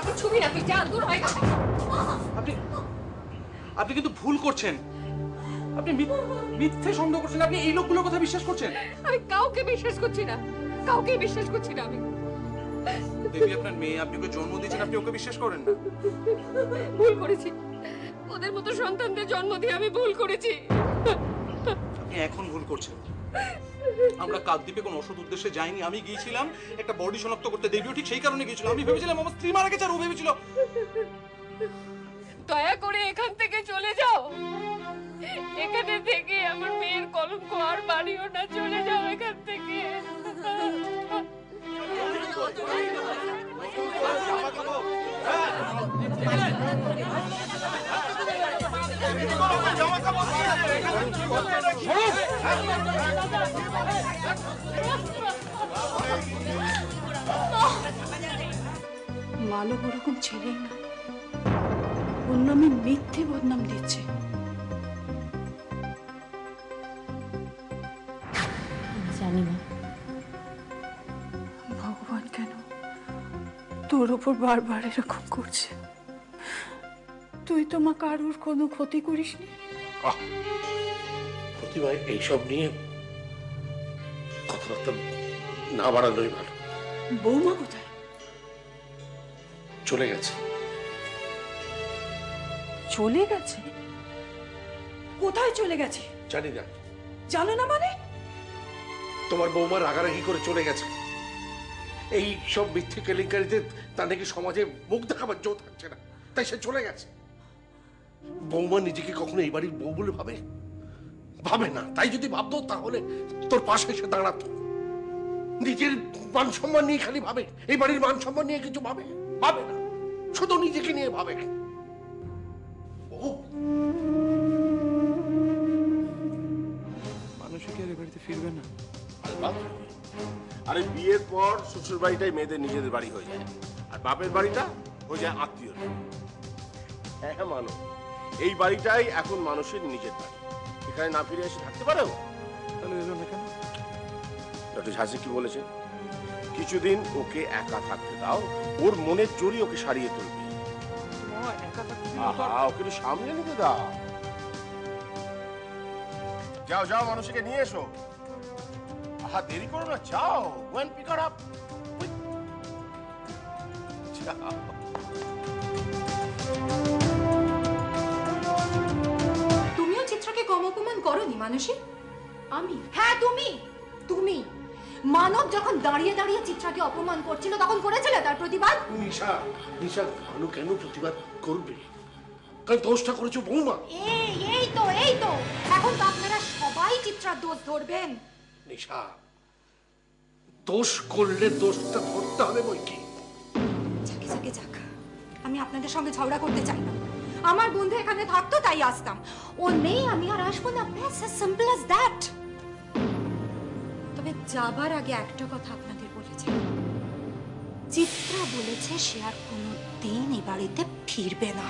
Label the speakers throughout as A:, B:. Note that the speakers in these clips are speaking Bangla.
A: শুনবি না তুই যা দূর হয়ে
B: আপনি আপনি কিন্তু ভুল করছেন। আপনি মিথ- মিথ্যে সন্দেহ করছেন আপনি এই লোকগুলোর কথা বিশ্বাস করছেন?
A: আমি কাউকে বিশ্বাস করছি না কাউকে বিশ্বাস করছি না আমি।
B: দেবী আপনার মেয়ে আপনি ওকে জন্ম দিয়েছেন আপনি ওকে বিশ্বাস করেন না।
A: ভুল করেছি। ওদের মতো সন্তানদের জন্ম দিয়ে আমি ভুল করেছি।
B: আপনি এখন ভুল করছেন। আমরা কাকদ্বীপে কোনো ওষুধ উদ্দেশ্যে যাইনি আমি গিয়েছিলাম একটা বডি শনাক্ত করতে দেবীও ঠিক সেই কারণে গিয়েছিল। আমি ভেবেছিলাম আমার স্ত্রী মারা গেছে আর ও ভেবেছিল।
A: দয়া করে এখান থেকে চলে যাও। এখানে থেকে আমার মেয়ের কলঙ্ক আর বাড়িও না চলে যাও এখান থেকে।
C: মালব ওরকম ছেলেই না। ওর নামে মিথ্যে বদনাম দিচ্ছে।
D: জানি না।
C: ভগবান কেন তোর ওপর বারবার এরকম করছে? তুই তো মা কারুর কোনো ক্ষতি করিসনি।
E: প্রতিমা এইসব নিয়ে কথাবার্তা না বাড়ানোই ভালো।
C: বৌমা কোথায়?
E: চলে গেছে।
C: চলে গেছে? কোথায় চলে গেছে?
E: জানি না।
C: জানো না মানে?
E: তোমার বৌমা রাগারাগি করে চলে গেছে। এই সব মিথ্যে কেলেঙ্কারিতে তার নাকি সমাজে মুখ দেখাবার জো থাকছে না তাই সে চলে গেছে। বৌমা নিজেকে কখনো এই বাড়ির বউ বলে ভাবে? ভাবে না। তাই যদি ভাবতো তাহলে তোর পাশে এসে দাঁড়াতো। নিজের মান সম্মান নিয়ে খালি ভাবে। এই বাড়ির মান সম্মান নিয়ে কিছু ভাবে? ভাবে না। শুধু নিজেকে নিয়ে ভাবে। ও
B: কি আর বাড়িতে ফিরবে না?
F: আরে বিয়ের পর শ্বশুর বাড়িটাই মেয়েদের নিজেদের বাড়ি হয়ে যায়। আর বাপের বাড়িটা হয়ে যায় আত্মীয় হ্যাঁ হ্যাঁ মানো এই বাড়িটাই এখন মানুষের নিজের বাড়ি। এখানে না ফিরে এসে থাকতে পারেও
B: তাহলে এলো না কেন?
F: ডক্টর ঝাঁসি কি বলেছে কিছুদিন ওকে একা থাকতে দাও ওর মনের জোরই ওকে সারিয়ে তুলবে। ওকে সামনে নিতে দাও। যাও যাও মানুষকে নিয়ে এসো। আহা দেরি করো না যাও। ওয়েন পিক আপ যাও।
G: মানসী আমি? হ্যাঁ তুমি! তুমি! মানব যখন দাঁড়িয়ে দাঁড়িয়ে চিত্রাকে অপমান করছিল তখন করেছিলে তার প্রতিবাদ?
E: নিশা নিশা ভানু কেন প্রতিবাদ করবে? কারণ দোষটা করেছ বৌমা।
G: এই এই তো এই তো! এখন তো আপনারা সবাই চিত্রার দোষ ধরবেন।
E: নিশা দোষ করলে দোষটা ধরতে হবে বই কি
G: যাকে যাকে যাক। আমি আপনাদের সঙ্গে ঝগড়া করতে চাই না। আমার বন্ধু এখানে থাকতো, তাই আসতাম। ও নেই, আমি আর আসব না। ব্যাস সিম্পল অ্যাজ দ্যাট তবে যাবার আগে একটা কথা আপনাদের বলেছে চিত্রা বলেছে সে আর কোনো দিন এ বাড়িতে ফিরবে না।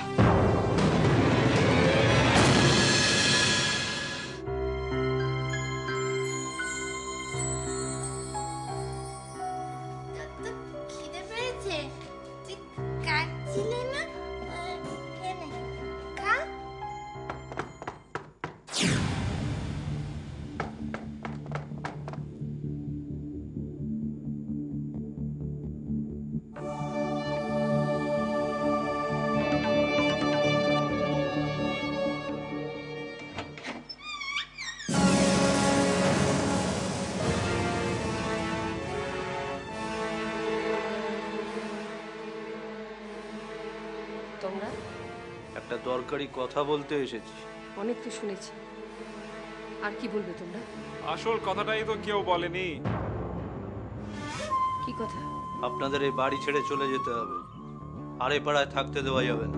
H: একটা দরকারি কথা বলতে এসেছি।
A: অনেক তো শুনেছি। আর কি বলবে তোমরা?
I: আসল কথাটাই তো কেউ বলেনি।
A: কি কথা?
H: আপনাদের এই বাড়ি ছেড়ে চলে যেতে হবে। আর এ পাড়ায় থাকতে দেওয়া যাবে না।